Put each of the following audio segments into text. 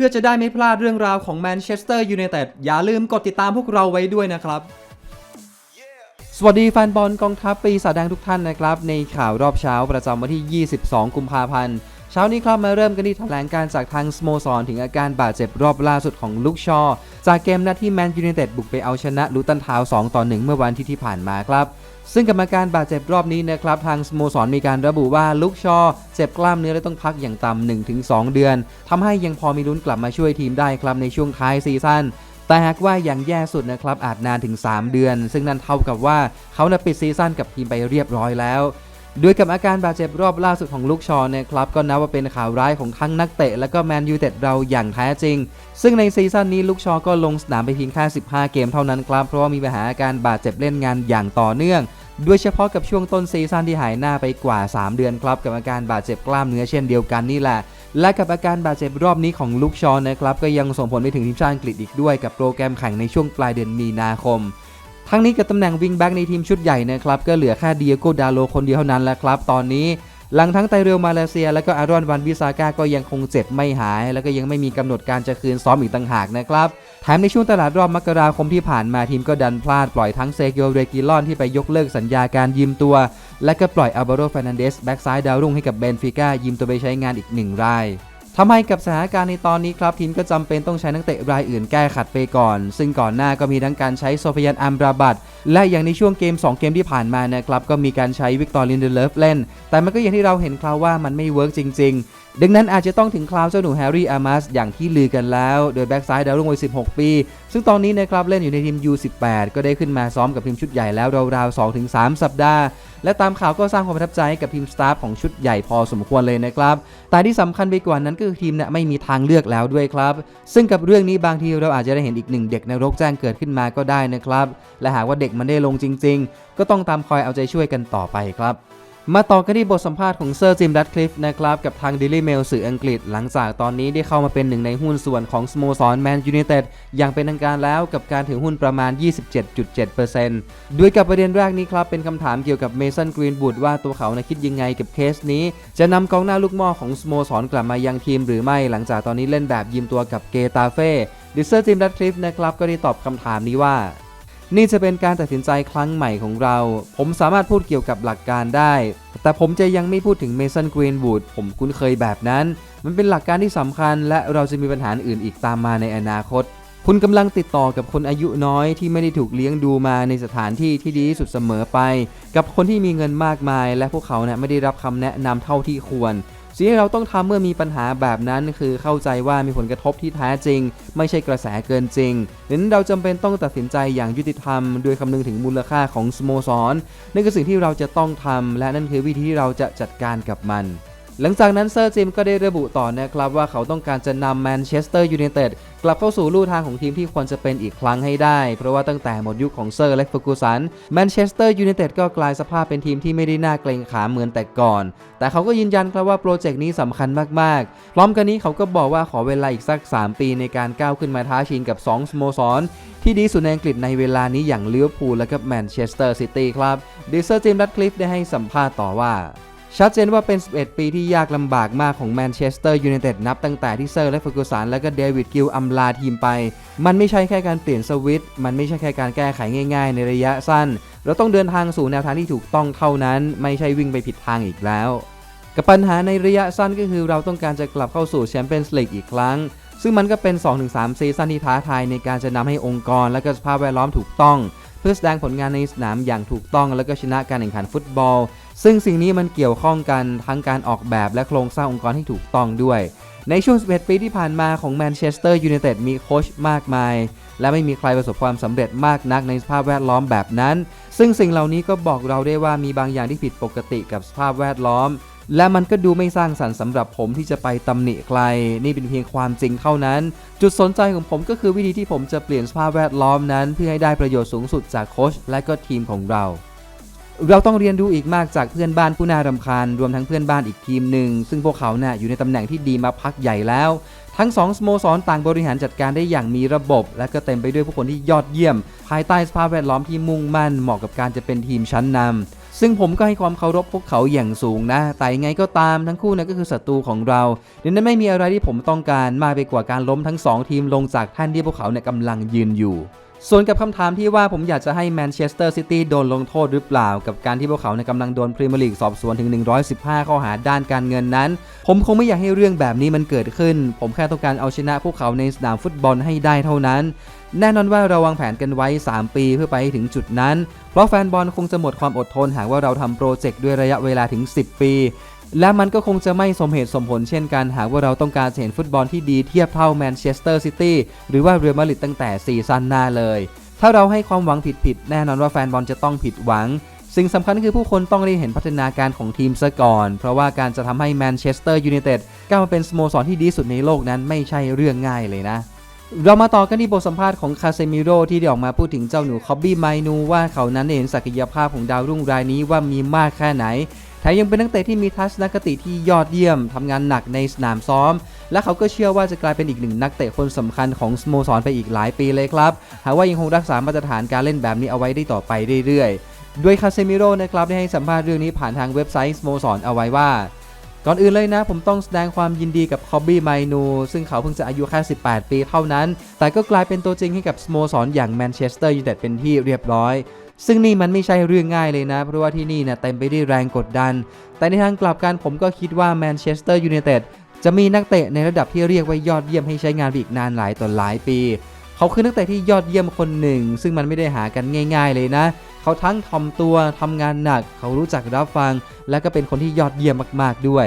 พื่อจะได้ไม่พลาดเรื่องราวของแมนเชสเตอร์ยูไนเต็ดอย่าลืมกดติดตามพวกเราไว้ด้วยนะครับ สวัสดีแฟนบอลกองทัพปีศาจแดงทุกท่านนะครับ ในข่าวรอบเช้าประจำวันที่ 22 กุมภาพันธ์ เช้านี้ครับมาเริ่มกันที่แถลงการจากทางสโมสรถึงอาการบาดเจ็บรอบล่าสุดของลุกชอ จากเกมนัดที่แมนยูไนเต็ดบุกไปเอาชนะลูตันทาว 2 ต่อ 1 เมื่อวันที่ที่ผ่านมาครับ ซึ่งกับอาการบาดเจ็บรอบนี้นะครับ ทางสโมสรมีการระบุว่าลุกชอ เจ็บกล้ามเนื้อและต้องพักอย่างต่ำ1-2 เดือนทำให้ยังพอมีลุ้นกลับมาช่วยทีมได้ครับในช่วงท้ายซีซั่นแต่หากว่าอย่างแย่สุดนะครับอาจนานถึง 3 เดือน ซึ่งนั่นเท่ากับว่าเขาน่ะปิดซีซั่นกับทีมไปเรียบร้อยแล้ว ด้วยกับอาการบาดเจ็บรอบล่าสุดของลูกชอนะครับก็นับว่าเป็นข่าวร้ายของทั้งนักเตะ และก็แมนยูเต็ดเราอย่างแท้จริง ซึ่งในซีซั่นนี้ลูกชอก็ลงสนามไปเพียงแค่ 15 เกมเท่านั้นครับเพราะว่ามีปัญหาอาการบาดเจ็บเล่นงานอย่างต่อเนื่องโดยเฉพาะกับช่วงต้นซีซั่นที่หายหน้าไปกว่า 3 เดือนครับกับอาการบาดเจ็บกล้ามเนื้อเช่นเดียวกันนี่แหละ และกับอาการบาดเจ็บรอบนี้ของลูกชอนะครับก็ยังส่งผลไปถึงทีมชาติอังกฤษอีกด้วยกับโปรแกรมแข่งในช่วงปลายเดือนมีนาคม ทั้งนี้กับตำแหน่งวิงแบ็กในทีมชุดใหญ่นะครับก็เหลือแค่เดียโกดาโลคนเดียวเท่านั้นแหละครับ ตอนนี้หลังทั้งไตเรลมาเลเซีย และก็อารอนวันบิซาก้าก็ยังคงเจ็บไม่หาย แล้วก็ยังไม่มีกำหนดการจะคืนซ้อมอีกต่างหากนะครับแถมในช่วงตลาดรอบมกราคมที่ผ่านมาทีมก็ดันพลาดปล่อยทั้งเซกียวเรกิลอนที่ไปยกเลิกสัญญาการยืมตัว และก็ปล่อยอัลบาโรฟานันเดสแบ็กซ้ายดาวรุ่งให้กับเบนฟิก้ายืมตัวไปใช้งานอีกหนึ่งราย ทำให้กับสถานการณ์ในตอนนี้ครับทีมก็จำเป็นต้องใช้นักเตะรายอื่นแก้ขัดไปก่อน ซึ่งก่อนหน้าก็มีทั้งการใช้โซฟิยันอัมบราบัตและอย่างในช่วงเกม 2 เกมที่ผ่านมานะครับก็มีการใช้วิกตอร์ลินเดเลฟเล่น แต่มันก็อย่างที่เราเห็นคราวว่ามันไม่เวิร์กจริง ๆ ดังนั้นอาจจะต้องถึงคราวเจ้าหนูแฮร์รี่อามัสอย่างที่ลือกันแล้ว โดยแบ็กซ้ายดาวรุ่งวัย 16 ปี ซึ่งตอนนี้นะครับเล่นอยู่ในทีม U18 ก็ได้ขึ้นมาซ้อมกับทีมชุดใหญ่แล้วราวๆ 2-3 สัปดาห์ และตามข่าวก็สร้างความประทับใจกับทีมสตาฟของชุดใหญ่พอสมควรเลยนะครับ แต่ที่สำคัญไปกว่านั้นก็คือทีมเนี่ยไม่มีทางเลือกแล้วด้วยครับ ซึ่งกับเรื่องนี้บางทีเราอาจจะได้เห็นอีกหนึ่งเด็กในรกแจ้งเกิดขึ้นมาก็ได้นะครับ และหากว่าเด็กมันได้ลงจริง ๆ ก็ต้องตามคอยเอาใจช่วยกันต่อไปครับ มาต่อกันที่บทสัมภาษณ์ของเซอร์จิมดัตคลิฟนะครับกับทาง Daily Mail สื่ออังกฤษ หลังจากตอนนี้ได้เข้ามาเป็นหนึ่งในหุ้นส่วนของสโมสรแมนยู i นเต็ดอย่างเป็นทางการแล้วกับการถือหุ้นประมาณ 27.7%ด้วยกับประเด็นแรกนี้ครับ เป็นคำถามเกี่ยวกับเมสันกรีนบูดว่าตัวเขานะคิดยังไงกับเคสนี้ จะนำกองหน้าลูกหม้อของสโมสรกลับมายังทีมหรือไม่หลังจากตอนนี้เล่นแบบยืมตัวกับเกตาเฟ่ดิเซอร์จิมดัตคลิฟนะครับก็ได้ตอบคำถามนี้ว่า นี่จะเป็นการตัดสินใจครั้งใหม่ของเรา ผมสามารถพูดเกี่ยวกับหลักการได้ แต่ผมจะยังไม่พูดถึงเมสันกรีนวูดผมคุ้นเคยแบบนั้น มันเป็นหลักการที่สำคัญ และเราจะมีปัญหาอื่นอีกตามมาในอนาคต คุณกำลังติดต่อกับคนอายุน้อยที่ไม่ได้ถูกเลี้ยงดูมาในสถานที่ที่ดีที่สุดเสมอไป กับคนที่มีเงินมากมาย และพวกเขาเนี่ยไม่ได้รับคำแนะนำเท่าที่ควร สิ่งที่เราต้องทำเมื่อมีปัญหาแบบนั้น คือเข้าใจว่ามีผลกระทบที่แท้จริง ไม่ใช่กระแสเกินจริงดังนั้นเราจำเป็นต้องตัดสินใจอย่างยุติธรรม โดยคำนึงถึงมูลค่าของสโมสรนั่นคือสิ่งที่เราจะต้องทำและนั่นคือวิธีที่เราจะจัดการกับมัน หลังจากนั้นเซอร์จิมก็ได้ระบุต่อนะครับว่าเขาต้องการจะนำแมนเชสเตอร์ยูไนเต็ดกลับเข้าสู่ลู่ทางของทีมที่ควรจะเป็นอีกครั้งให้ได้ เพราะว่าตั้งแต่หมดยุคของเซอร์และเฟอร์กูสันแมนเชสเตอร์ยูไนเต็ดก็กลายสภาพเป็นทีมที่ไม่ได้น่าเกรงขามเหมือนแต่ก่อน แต่เขาก็ยืนยันครับว่าโปรเจกต์นี้สำคัญมากๆ พร้อมกันนี้เขาก็บอกว่าขอเวลาอีกสัก 3 ปีในการก้าวขึ้นมาท้าชิงกับ 2สโมสรที่ดีสุดในอังกฤษในเวลานี้อย่างลิเวอร์พูลและก็แมนเชสเตอร์ซิตี้ครับดิเซอร์จิมรัดคลิฟได้ให้สัมภาษณ์ต่อว่า ชัดเจนว่าเป็น 11 ปีที่ยากลำบากมากของแมนเชสเตอร์ยูไนเต็ดนับตั้งแต่ที่เซอร์และเฟอร์กูสันและก็เดวิดกิลอำลาทีมไป มันไม่ใช่แค่การเปลี่ยนสวิตมันไม่ใช่แค่การแก้ไขง่ายๆ ในระยะสั้น เราต้องเดินทางสู่แนวทางที่ถูกต้องเท่านั้น ไม่ใช่วิ่งไปผิดทางอีกแล้ว กับปัญหาในระยะสั้นก็คือเราต้องการจะกลับเข้าสู่แชมเปี้ยนส์ลีกอีกครั้ง ซึ่งมันก็เป็น 2-3 ซีซั่นที่ท้าทายในการจะนำให้องค์กรและก็สภาพแวดล้อมถูกต้อง เพื่อแสดงผลงานในสนามอย่างถูกต้องและก็ชนะการแข่งขันฟุตบอล ซึ่งสิ่งนี้มันเกี่ยวข้องกันทั้งการออกแบบและโครงสร้างองค์กรที่ถูกต้องด้วย ในช่วง 11 ปีที่ผ่านมาของแมนเชสเตอร์ยูไนเต็ดมีโค้ชมากมาย และไม่มีใครประสบความสำเร็จมากนักในสภาพแวดล้อมแบบนั้น ซึ่งสิ่งเหล่านี้ก็บอกเราได้ว่ามีบางอย่างที่ผิดปกติกับสภาพแวดล้อม และมันก็ดูไม่สร้างสรรค์สำหรับผมที่จะไปตำหนิใคร นี่เป็นเพียงความจริงเท่านั้น จุดสนใจของผมก็คือวิธีที่ผมจะเปลี่ยนสภาพแวดล้อมนั้น เพื่อให้ได้ประโยชน์สูงสุดจากโค้ชและก็ทีมของเราเราต้องเรียนรู้อีกมากจากเพื่อนบ้านผู้น่ารำคาญ รวมทั้งเพื่อนบ้านอีกทีมหนึ่ง ซึ่งพวกเขาเนี่ยอยู่ในตำแหน่งที่ดีมาพักใหญ่แล้ว ทั้งสองสโมสรต่างบริหารจัดการได้อย่างมีระบบ และก็เต็มไปด้วยผู้คนที่ยอดเยี่ยม ภายใต้สภาพแวดล้อมที่มุ่งมั่นเหมาะกับการจะเป็นทีมชั้นนำ ซึ่งผมก็ให้ความเคารพพวกเขาอย่างสูงนะแต่ยังไงก็ตามทั้งคู่นะก็คือศัตรูของเราดังนั้นไม่มีอะไรที่ผมต้องการมากไปกว่าการล้มทั้งสองทีมลงจากแท่นที่พวกเขาเนี่ยกำลังยืนอยู่ ส่วนกับคำถามที่ว่าผมอยากจะให้แมนเชสเตอร์ซิตี้โดนลงโทษหรือเปล่า กับการที่พวกเขาเนี่ยกำลังโดนพรีเมียร์ลีกสอบสวนถึง 115 ข้อหาด้านการเงินนั้น ผมคงไม่อยากให้เรื่องแบบนี้มันเกิดขึ้น ผมแค่ต้องการเอาชนะพวกเขาในสนามฟุตบอลให้ได้เท่านั้น แน่นอนว่าเราวางแผนกันไว้ 3 ปีเพื่อไปถึงจุดนั้น เพราะแฟนบอลคงจะหมดความอดทนหากว่าเราทำโปรเจกต์ด้วยระยะเวลาถึง 10 ปี และมันก็คงจะไม่สมเหตุสมผลเช่นกัน หากว่าเราต้องการเห็นฟุตบอลที่ดีเทียบเท่าแมนเชสเตอร์ซิตี้หรือว่าเรอัลมาดริดตั้งแต่ซีซั่นหน้าเลย ถ้าเราให้ความหวังผิดๆแน่นอนว่าแฟนบอลจะต้องผิดหวัง สิ่งสำคัญคือผู้คนต้องได้เห็นพัฒนาการของทีมซะก่อน เพราะว่าการจะทำให้แมนเชสเตอร์ยูไนเต็ดก้าวมาเป็นสโมสรที่ดีสุดในโลกนั้นไม่ใช่เรื่องง่ายเลยนะเรามาต่อกันที่บทสัมภาษณ์ของคาเซมิโร่ที่ได้ออกมาพูดถึงเจ้าหนูคอบบี้ไมนูว่าเขานั้นเห็นศักยภาพของดาวรุ่งรายนี้ว่ามีมากแค่ไหน แถมยังเป็นนักเตะที่มีทัศนคติที่ยอดเยี่ยมทำงานหนักในสนามซ้อม และเขาก็เชื่อว่าจะกลายเป็นอีกหนึ่งนักเตะคนสำคัญของสโมสรไปอีกหลายปีเลยครับ หากว่ายังคงรักษามาตรฐานการเล่นแบบนี้เอาไว้ได้ต่อไปเรื่อยๆ ด้วยคาเซมิโร่นะครับได้ให้สัมภาษณ์เรื่องนี้ผ่านทางเว็บไซต์สโมสรเอาไว้ว่าก่อนอื่นเลยนะ ผมต้องแสดงความยินดีกับคอบบี้ไมนู ซึ่งเขาเพิ่งจะอายุแค่ 18 ปีเท่านั้น แต่ก็กลายเป็นตัวจริงให้กับสโมสรอย่างแมนเชสเตอร์ยูไนเต็ดเป็นที่เรียบร้อย ซึ่งนี่มันไม่ใช่เรื่องง่ายเลยนะ เพราะว่าที่นี่เนี่ยเต็มไปด้วยแรงกดดัน แต่ในทางกลับกันผมก็คิดว่าแมนเชสเตอร์ยูไนเต็ดจะมีนักเตะในระดับที่เรียกว่ายอดเยี่ยมให้ใช้งานไปอีกนานหลายต่อหลายปี เขาคือนักเตะที่ยอดเยี่ยมคนหนึ่ง ซึ่งมันไม่ได้หากันง่าย ๆ เลยนะ เขาทั้งทอมตัวทำงานหนัก เขารู้จักรับฟัง และก็เป็นคนที่ยอดเยี่ยมมากๆด้วย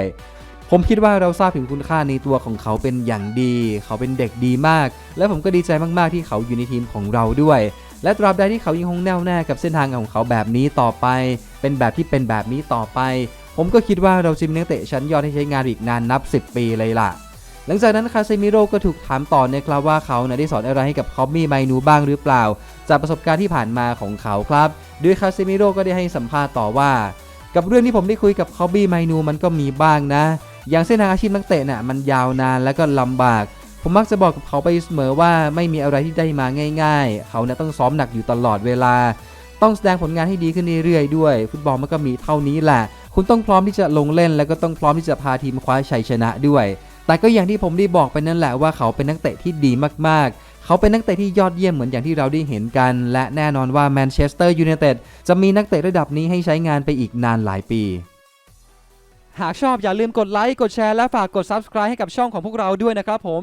ผมคิดว่าเราทราบถึงคุณค่าในตัวของเขาเป็นอย่างดี เขาเป็นเด็กดีมาก และผมก็ดีใจมากๆที่เขาอยู่ในทีมของเราด้วย และตราบใดที่เขายังคงแน่วแน่กับเส้นทางของเขาแบบนี้ต่อไป เป็นแบบที่เป็นแบบนี้ต่อไป ผมก็คิดว่าเราจะมีนักเตะชั้นยอดให้ใช้งานอีกนานนับ 10 ปีเลยล่ะ หลังจากนั้นคาเซมิโร่ก็ถูกถามต่อนะครับว่าเขานะได้สอนอะไรให้กับคอมมี่ไมนูบ้างหรือเปล่า จากประสบการณ์ที่ผ่านมาของเขาครับ โดยคาเซมิโร่ก็ได้ให้สัมภาษณ์ต่อว่า กับเรื่องที่ผมได้คุยกับคอบบี้ไมนูมันก็มีบ้างนะ อย่างเส้นทางอาชีพนักเตะน่ะมันยาวนานและก็ลำบาก ผมมักจะบอกกับเขาไปเสมอว่าไม่มีอะไรที่ได้มาง่าย ๆ เขาเนี่ยต้องซ้อมหนักอยู่ตลอดเวลา ต้องแสดงผลงานให้ดีขึ้นเรื่อยๆด้วย ฟุตบอลมันก็มีเท่านี้แหละ คุณต้องพร้อมที่จะลงเล่น แล้วก็ต้องพร้อมที่จะพาทีมคว้าชัยชนะด้วย แต่ก็อย่างที่ผมได้บอกไปนั่นแหละว่าเขาเป็นนักเตะที่ดีมากๆเขาเป็นนักเตะที่ยอดเยี่ยมเหมือนอย่างที่เราได้เห็นกัน และแน่นอนว่าแมนเชสเตอร์ยูไนเต็ดจะมีนักเตะระดับนี้ให้ใช้งานไปอีกนานหลายปี หากชอบอย่าลืมกดไลค์ กดแชร์ และฝากกด Subscribe ให้กับช่องของพวกเราด้วยนะครับผม